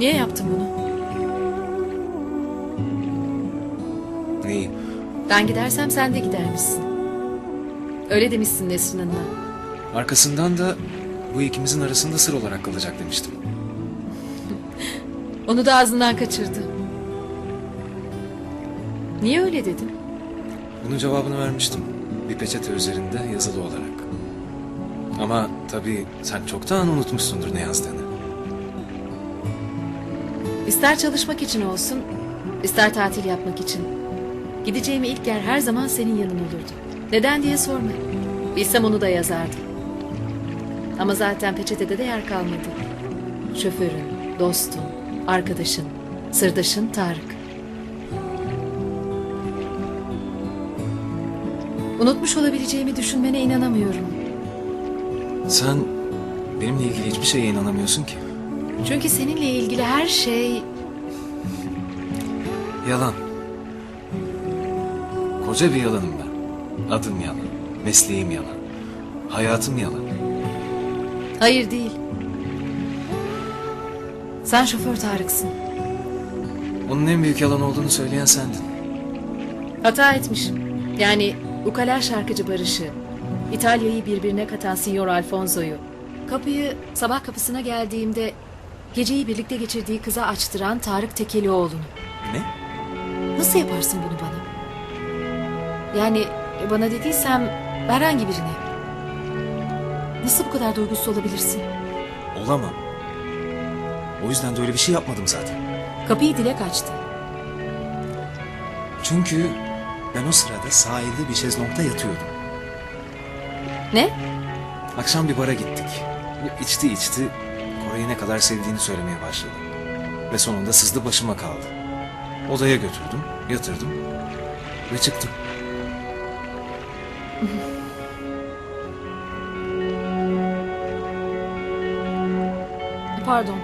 Niye yaptın bunu? Neyi? Ben gidersem sen de gidermişsin. Öyle demişsin Nesrin Hanım'a. Arkasından da bu ikimizin arasında sır olarak kalacak demiştim. Onu da ağzından kaçırdı. Niye öyle dedin? Bunun cevabını vermiştim. Bir peçete üzerinde yazılı olarak. Ama tabii sen çoktan unutmuşsundur ne yazdığını. İster çalışmak için olsun, ister tatil yapmak için. Gideceğim ilk yer her zaman senin yanın olurdu. Neden diye sorma. Bilsem onu da yazardım. Ama zaten peçetede de yer kalmadı. Şoförün, dostun, arkadaşın, sırdaşın Tarık. Unutmuş olabileceğimi düşünmene inanamıyorum. Sen benimle ilgili hiçbir şeye inanamıyorsun ki. Çünkü seninle ilgili her şey Yalan. Koca bir yalanım ben. Adım yalan. Mesleğim yalan. Hayatım yalan. Hayır değil. Sen şoför Tarık'sın. Onun en büyük yalan olduğunu söyleyen sendin. Hata etmişim. Yani ukala şarkıcı Barış'ı, İtalya'yı birbirine katan Signor Alfonso'yu, kapıyı sabah kapısına geldiğimde geceyi birlikte geçirdiği kıza açtıran Tarık Tekelioğlu'nu. Ne? Nasıl yaparsın bunu bana? Yani bana dediysem herhangi birine. Nasıl bu kadar duygusuz olabilirsin? Olamam. O yüzden de öyle bir şey yapmadım zaten. Kapıyı dilek açtı. Çünkü ben o sırada sahilde bir şezlongda yatıyordum. Ne? Akşam bir bara gittik. İçti içti. Kore'yi ne kadar sevdiğini söylemeye başladı. Ve sonunda sızdı başıma kaldı. Odaya götürdüm, yatırdım ve çıktım. Pardon.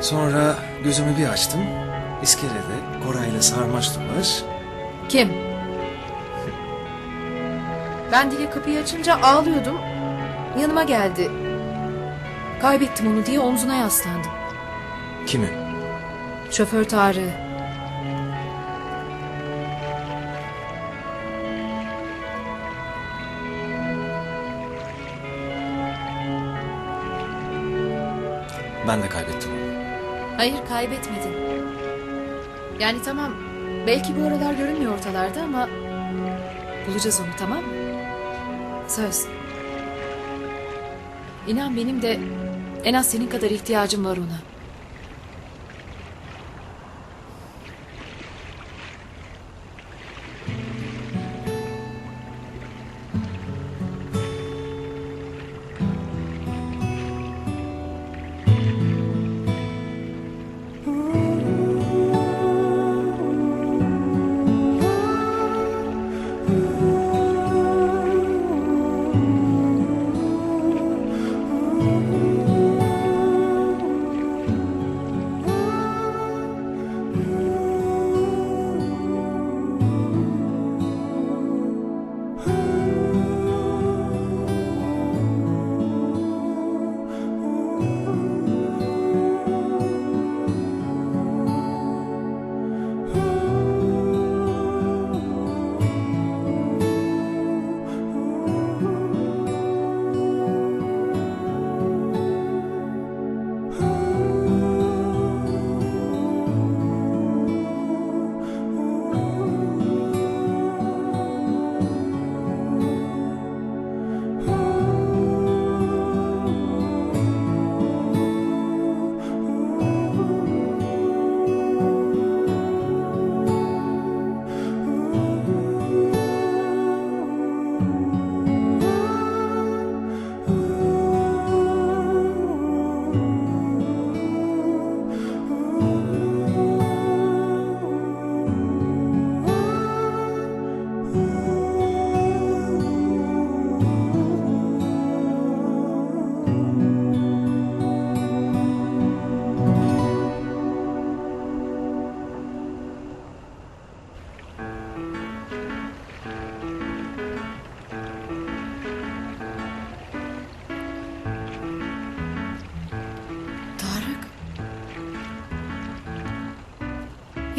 Sonra gözümü bir açtım. İskelede Koray'la sarmaş dolaş. Kim? Ben dile kapıyı açınca ağlıyordum. Yanıma geldi. Kaybettim onu diye omzuna yaslandım. Kimi? Şoför Tarık. Ben de kaybettim onu. Hayır kaybetmedin. Yani tamam belki bu aralar görünmüyor ortalarda ama bulacağız onu tamam mı? Söz. İnan benim de en az senin kadar ihtiyacım var ona.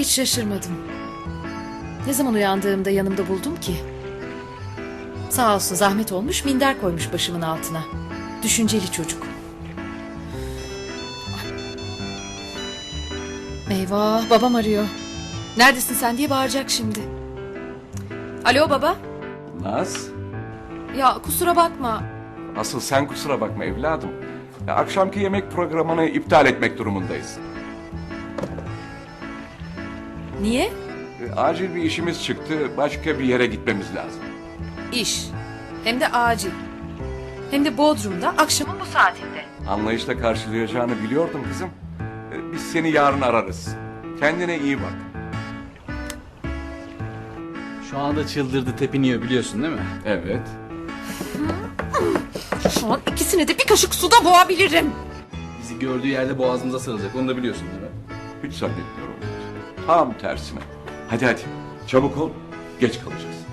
Hiç şaşırmadım. Ne zaman uyandığımda yanımda buldum ki. Sağ olsun zahmet olmuş minder koymuş başımın altına. Düşünceli çocuk. Eyvah babam arıyor. Neredesin sen diye bağıracak şimdi. Alo baba. Naz, Ya kusura bakma. asıl sen kusura bakma evladım. Ya, akşamki yemek programını iptal etmek durumundayız. Niye? E, acil bir işimiz çıktı, başka bir yere gitmemiz lazım. İş. Hem de acil. Hem de Bodrum'da akşamın bu saatinde. Anlayışla karşılayacağını biliyordum kızım. E, biz seni yarın ararız. Kendine iyi bak. Şu anda çıldırdı tepiniyor biliyorsun değil mi? Evet. Şu an ikisini de bir kaşık suda boğabilirim. Bizi gördüğü yerde boğazımıza sarılacak onu da biliyorsun değil mi? Hiç zannetmiyorum. Tam tersine. Hadi hadi, çabuk ol, geç kalacağız.